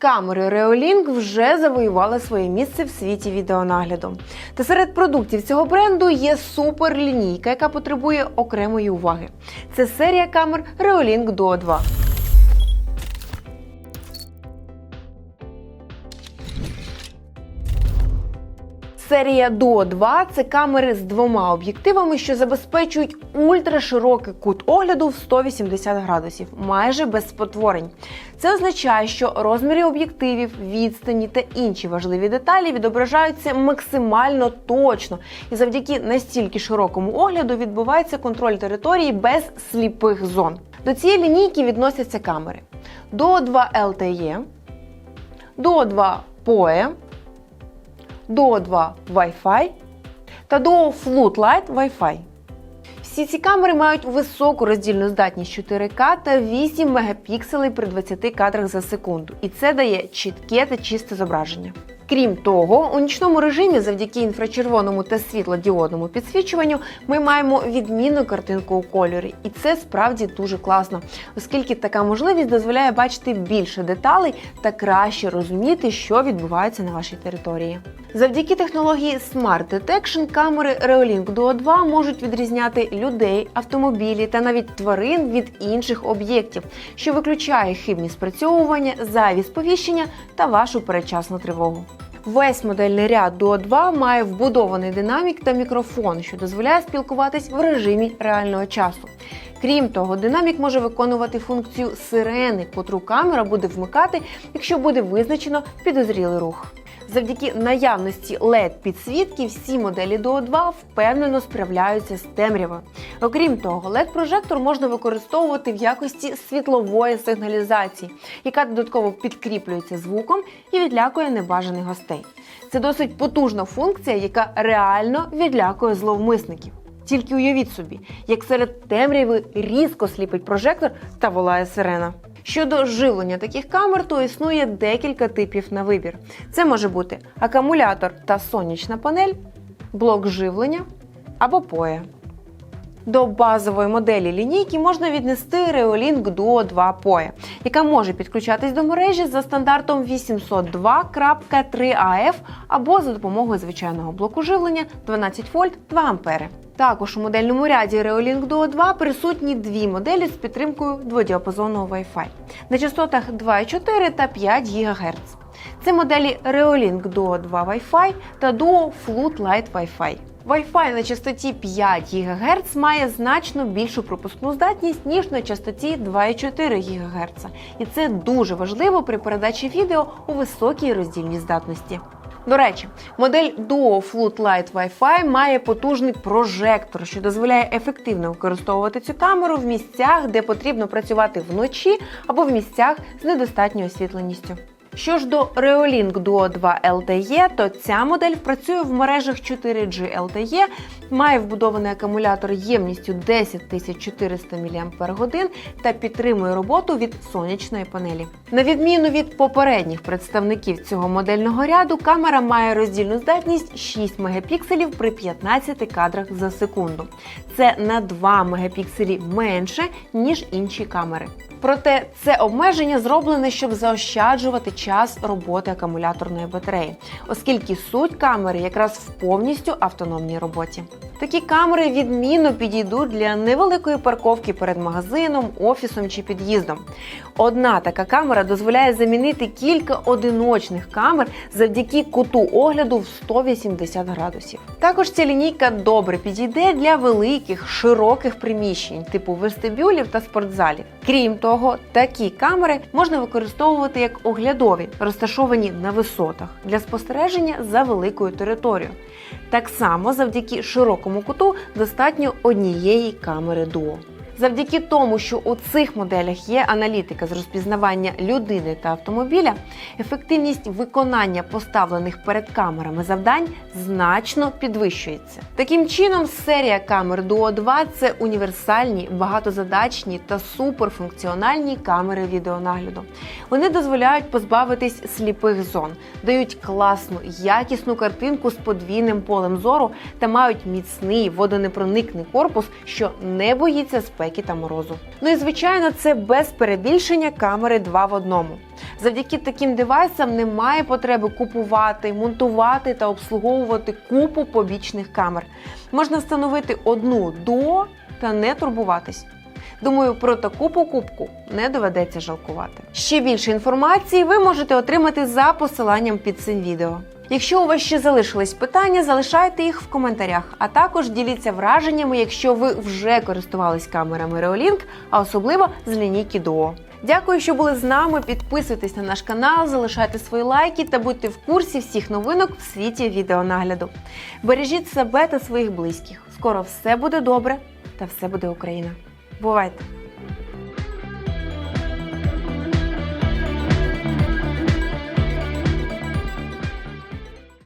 Камери Reolink вже завоювали своє місце в світі відеонагляду. Та серед продуктів цього бренду є суперлінійка, яка потребує окремої уваги. Це серія камер Reolink Duo 2. Серія Duo 2 це камери з двома об'єктивами, що забезпечують ультраширокий кут огляду в 180 градусів, майже без спотворень. Це означає, що розміри об'єктивів, відстані та інші важливі деталі відображаються максимально точно, і завдяки настільки широкому огляду відбувається контроль території без сліпих зон. До цієї лінійки відносяться камери Duo 2 LTE, Duo 2 PoE, Duo 2 Wi-Fi та Duo Floodlight Wi-Fi. Всі ці камери мають високу роздільну здатність 4К та 8 мегапікселей при 20 кадрах за секунду. І це дає чітке та чисте зображення. Крім того, у нічному режимі, завдяки інфрачервоному та світлодіодному підсвічуванню, ми маємо відмінну картинку у кольорі, і це справді дуже класно, оскільки така можливість дозволяє бачити більше деталей та краще розуміти, що відбувається на вашій території. Завдяки технології Smart Detection камери Reolink Duo 2 можуть відрізняти людей, автомобілі та навіть тварин від інших об'єктів, що виключає хибні спрацьовування, зайві сповіщення та вашу передчасну тривогу. Весь модельний ряд Duo 2 має вбудований динамік та мікрофон, що дозволяє спілкуватись в режимі реального часу. Крім того, динамік може виконувати функцію сирени, котру камера буде вмикати, якщо буде визначено підозрілий рух. Завдяки наявності led підсвітки всі моделі Duo 2 впевнено справляються з темрявою. Окрім того, led прожектор можна використовувати в якості світлової сигналізації, яка додатково підкріплюється звуком і відлякує небажаних гостей. Це досить потужна функція, яка реально відлякує зловмисників. Тільки уявіть собі, як серед темряви різко сліпить прожектор та волає сирена. Щодо живлення таких камер, то існує декілька типів на вибір. Це може бути акумулятор та сонячна панель, блок живлення або поє. До базової моделі лінійки можна віднести Reolink Duo 2 PoE, яка може підключатись до мережі за стандартом 802.3AF або за допомогою звичайного блоку живлення 12 вольт 2 ампери. Також у модельному ряді Reolink Duo 2 присутні дві моделі з підтримкою дводіапазонного Wi-Fi на частотах 2,4 та 5 ГГц. Це моделі Reolink Duo 2 Wi-Fi та Duo Floodlight Wi-Fi. Wi-Fi на частоті 5 ГГц має значно більшу пропускну здатність, ніж на частоті 2,4 ГГц. І це дуже важливо при передачі відео у високій роздільній здатності. До речі, модель Duo Floodlight Wi-Fi має потужний прожектор, що дозволяє ефективно використовувати цю камеру в місцях, де потрібно працювати вночі або в місцях з недостатньою освітленістю. Що ж до Reolink Duo 2 LTE, то ця модель працює в мережах 4G LTE, має вбудований акумулятор ємністю 10400 мАч та підтримує роботу від сонячної панелі. На відміну від попередніх представників цього модельного ряду, камера має роздільну здатність 6 мегапікселів при 15 кадрах за секунду. Це на 2 мегапікселі менше, ніж інші камери. Проте це обмеження зроблене, щоб заощаджувати час роботи акумуляторної батареї, оскільки суть камери якраз в повністю автономній роботі. Такі камери відмінно підійдуть для невеликої парковки перед магазином, офісом чи під'їздом. Одна така камера дозволяє замінити кілька одиночних камер завдяки куту огляду в 180 градусів. Також ця лінійка добре підійде для великих широких приміщень, типу вестибюлів та спортзалів. Крім того, такі камери можна використовувати як оглядові, розташовані на висотах для спостереження за великою територією. Так само завдяки широкому куту достатньо однієї камери дуо. Завдяки тому, що у цих моделях є аналітика з розпізнавання людини та автомобіля, ефективність виконання поставлених перед камерами завдань значно підвищується. Таким чином, серія камер Duo 2 це універсальні, багатозадачні та суперфункціональні камери відеонагляду. Вони дозволяють позбавитись сліпих зон, дають класну, якісну картинку з подвійним полем зору та мають міцний водонепроникний корпус, що не боїться спеки спеки та морозу. Ну і звичайно, це без перебільшення камери 2 в одному. Завдяки таким девайсам немає потреби купувати, монтувати та обслуговувати купу побічних камер. Можна встановити одну до та не турбуватись. Думаю, про таку покупку не доведеться жалкувати. Ще більше інформації ви можете отримати за посиланням під цим відео. Якщо у вас ще залишились питання, залишайте їх в коментарях, а також діліться враженнями, якщо ви вже користувались камерами Reolink, а особливо з лінійки Duo. Дякую, що були з нами. Підписуйтесь на наш канал, залишайте свої лайки та будьте в курсі всіх новинок в світі відеонагляду. Бережіть себе та своїх близьких. Скоро все буде добре та все буде Україна. Бувайте!